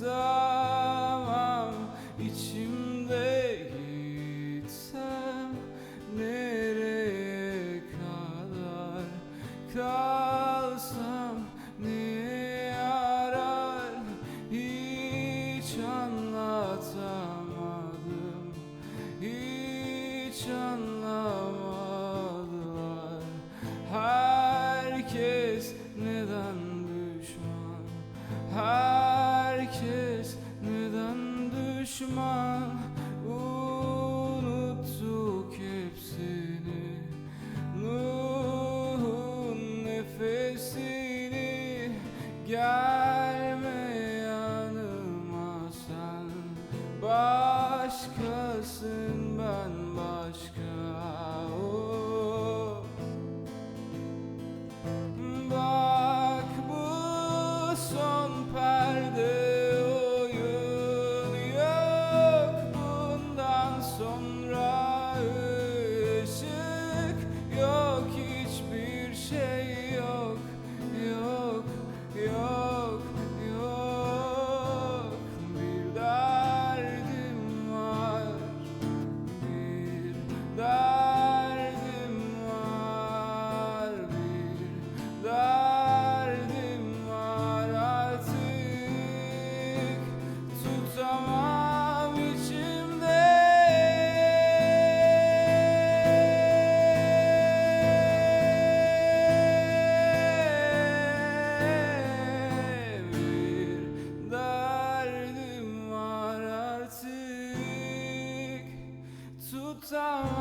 Tamam içimde gitsem nereye kadar kalsam ne yarar hiç anlatamadım hiç anlatamadım. konuşma Unuttuk hepsini. Ruhun nefesini Gelme yanıma sen. Başkasın ben tutamam içimde. Bir derdim var artık. Tutamam.